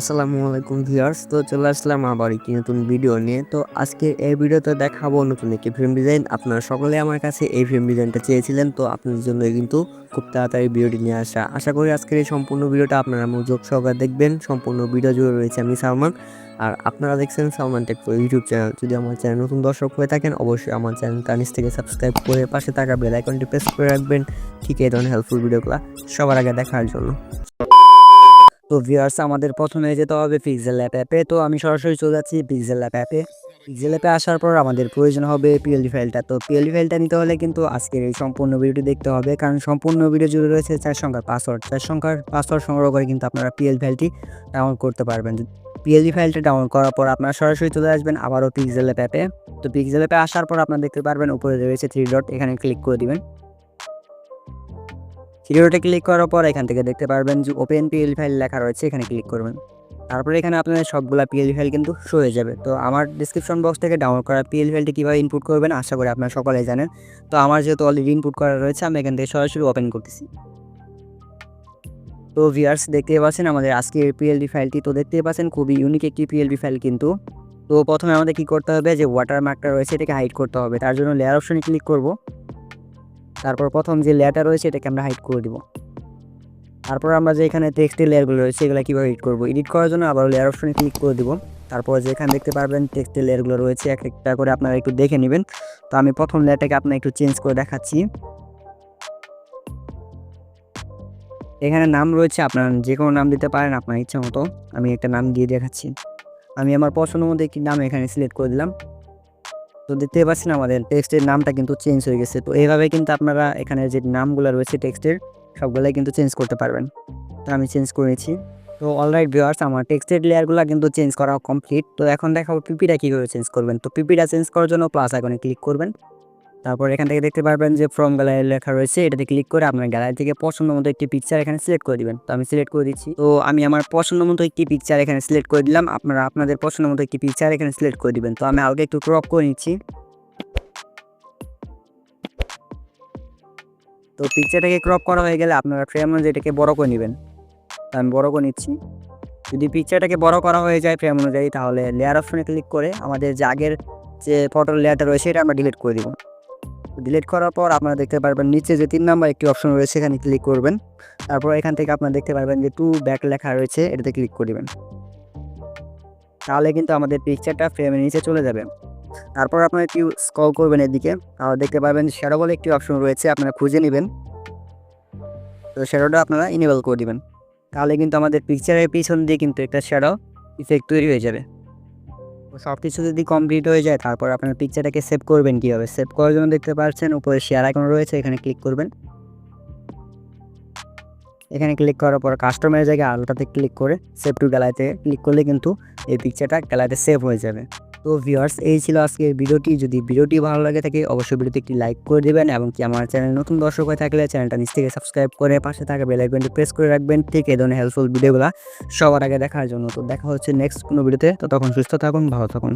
আসসালামু আলাইকুম ভিউয়ার্স। তো চলে আসলাম আবার একটি নতুন ভিডিও নিয়ে। তো আজকে এই ভিডিওতে দেখাবো নতুন একটি ফ্রেম ডিজাইন আপনারা সকলে আমার কাছে এই ফ্রেম ডিজাইনটা চেয়েছিলেন, তো আপনাদের জন্য কিন্তু খুব তাড়াতাড়ি ভিডিওটি নিয়ে আসা। আশা করি আজকের এই সম্পূর্ণ ভিডিওটা আপনারা মনোযোগ সহকারে দেখবেন। সম্পূর্ণ ভিডিও জুড়ে রয়েছে আমি সালমান। আর আপনারা দেখছেন সালমান টেক ইউটিউব চ্যানেল। যদি আমার চ্যানেল নতুন দর্শক হয়ে থাকেন, অবশ্যই আমার চ্যানেলটা নিচ থেকে সাবস্ক্রাইব করে পাশে থাকা বেল আইকনটি প্রেস করে রাখবেন। ঠিক এই ধরনের হেল্পফুল ভিডিওগুলো সবার আগে দেখার জন্য। তো ভিউয়ার্স আমাদের প্রথমে যেতে হবে পিক্সেল ল্যাপ অ্যাপে তো আমি সরাসরি চলে যাচ্ছি পিক্সেল ল্যাপ অ্যাপে পিক্সেল অ্যাপে আসার পর আমাদের প্রয়োজন হবে পিএলডি ফাইলটা তো পিএলডি ফাইলটা নিতে হলে কিন্তু আজকের এই সম্পূর্ণ ভিডিওটি দেখতে হবে। কারণ সম্পূর্ণ ভিডিও জুড়ে রয়েছে চার সংখ্যার পাসওয়ার্ড চার সংখ্যার পাসওয়ার্ড সংগ্রহ করে কিন্তু আপনারা পিএল ফাইলটি ডাউনলোড করতে পারবেন। পিএলডি ফাইলটা ডাউনলোড করার পর আপনারা সরাসরি চলে আসবেন আবারও পিক্সেল অ্যাপে তো পিক্সেল অ্যাপে আসার পর আপনারা দেখতে পারবেন উপরে রয়েছে থ্রি ডট এখানে ক্লিক করে দিবেন। ভিডিওটা ক্লিক করার পর এখান থেকে দেখতে পারবেন যে ওপেন পিএল ফাইল লেখা রয়েছে, এখানে ক্লিক করবেন। তারপরে এখানে আপনাদের সবগুলা পিএল ফাইল কিন্তু শো হয়ে যাবে। তো আমার ডিসক্রিপশন বক্স থেকে ডাউনলোড করা পিএল ফাইলটি কীভাবে ইনপুট করবেন, আশা করি আপনারা সকলেই জানেন। তো আমার যেহেতু অলরেডি ইনপুট করা রয়েছে, আমি এখান থেকে সরাসরি ওপেন করতেছি। তো ভিয়ার্স দেখতে পাচ্ছেন, আমাদের আজকের পিএলডি ফাইলটি তো দেখতে পাচ্ছেন, খুবই ইউনিক একটি পিএলডি ফাইল কিন্তু। তো প্রথমে আমাদের কি করতে হবে, যে ওয়াটার মার্কটা রয়েছে, এটাকে হাইড করতে হবে। তার জন্য লেয়ার অপশনে ক্লিক করব। তারপর প্রথম যে লেয়ারটা রয়েছে, এটাকে আমরা হাইড করে দিব। তারপর আমরা যে এখানে টেক্সটের লেয়ারগুলো রয়েছে, এগুলো কীভাবে এডিট করব? এডিট করার জন্য আবার লেয়ার অপশনে ক্লিক করে দিব। তারপর যে এখানে দেখতে পারবেন টেক্সটের লেয়ারগুলো রয়েছে, এক একটা করে আপনারা একটু দেখে নেবেন। তো আমি প্রথম লেয়ারটাকে আপনার একটু চেঞ্জ করে দেখাচ্ছি। এখানে নাম রয়েছে, আপনার যে কোনো নাম দিতে পারেন আপনার ইচ্ছা মতো। আমি একটা নাম দিয়ে দেখাচ্ছি। আমি আমার পছন্দ মতো একটি নাম এখানে সিলেক্ট করে দিলাম। তো দেখতে পাচ্ছেন আমাদের টেক্সটের নামটা কিন্তু চেঞ্জ হয়ে গেছে। তো এইভাবে কিন্তু আপনারা এখানে যে নামগুলো রয়েছে টেক্সটের, সবগুলাই কিন্তু চেঞ্জ করতে পারবেন। তো আমি চেঞ্জ করেছি তো অলরাইট ভিওয়ার্স আমার টেক্সটের লেয়ারগুলো কিন্তু চেঞ্জ করা কমপ্লিট তো এখন দেখাবো পিপিটা কীভাবে চেঞ্জ করবেন। তো পিপিটা চেঞ্জ করার জন্য প্লাস আইকনে ক্লিক করবেন। তারপর এখান থেকে দেখতে পারবেন যে ফ্রম গ্যালারি লেখা রয়েছে, এটাতে ক্লিক করে আপনার গ্যালারি থেকে পছন্দ মতো একটি পিকচার এখানে সিলেক্ট করে দিবেন। তো আমি সিলেক্ট করে দিচ্ছি। তো আমি আমার পছন্দ মতো একটি পিকচার এখানে সিলেক্ট করে দিলাম। আপনারা আপনাদের পছন্দ মতো একটি পিকচার এখানে সিলেক্ট করে দিবেন। তো আমি আগে একটু ক্রপ করে নিচ্ছি। তো পিকচারটাকে ক্রপ করা হয়ে গেলে আপনারা ফ্রেম অনুযায়ী এটাকে বড় করে নেবেন। তো আমি বড় করে নিচ্ছি। যদি পিকচারটাকে বড় করা হয়ে যায় ফ্রেম অনুযায়ী, তাহলে লেয়ার অপশনে ক্লিক করে আমাদের যে আগের যে ফটোর লেয়ারটা রয়েছে, এটা আমরা ডিলিট করে দিব। ডিলিট করার পর আপনারা দেখতে পারবেন নিচে যে তিন নাম্বার একটি অপশন রয়েছে এখানে ক্লিক করবেন। তারপর এখান থেকে আপনারা দেখতে পারবেন যে টু ব্যাক লেখা রয়েছে, এটাতে ক্লিক করবেন তাহলে কিন্তু আমাদের পিকচারটা ফ্রেমের নিচে চলে যাবে। তারপর আপনারা একটু স্কল করবেন এদিকে। তাহলে দেখতে পারবেন শ্যাডো বলে একটি অপশন রয়েছে, আপনারা খুঁজে নেবেন। তো শ্যাডোটা আপনারা ইনেবল করে দিবেন। তাহলে কিন্তু আমাদের পিকচারের পিছন দিয়ে কিন্তু একটা শ্যাডো ইফেক্ট তৈরি হয়ে যাবে। সব কিছু যদি কমপ্লিট হয়ে যায়, তারপর আপনার পিকচারটাকে সেভ করবেন কীভাবে? সেভ করার জন্য দেখতে পাচ্ছেন, উপরে শেয়ার আইকন রয়েছে, এখানে ক্লিক করবেন। এখানে ক্লিক করার পর কাস্টমারের জায়গায় আলোটাতে ক্লিক করে সেভ টু গ্যালারিতে ক্লিক করলে কিন্তু এই পিকচারটা গ্যালারিতে সেভ হয়ে যাবে। তো ভিউয়ার্স, এই ছিল আজকের ভিডিওটি। যদি ভিডিওটি ভালো লাগে থাকে, অবশ্যই ভিডিওতে একটি লাইক করে দেবেন এবং কি আমার চ্যানেল নতুন দর্শক হয়ে থাকলে চ্যানেলটা নিচ থেকে সাবস্ক্রাইব করে পাশে থাকা বেল আইকনটি প্রেস করে রাখবেন। ঠিক এই ধরনের হেল্পফুল ভিডিওগুলো সবার আগে দেখার জন্য। তো দেখা হচ্ছে নেক্সট কোনো ভিডিওতে। তো তখন সুস্থ থাকুন, ভালো থাকুন।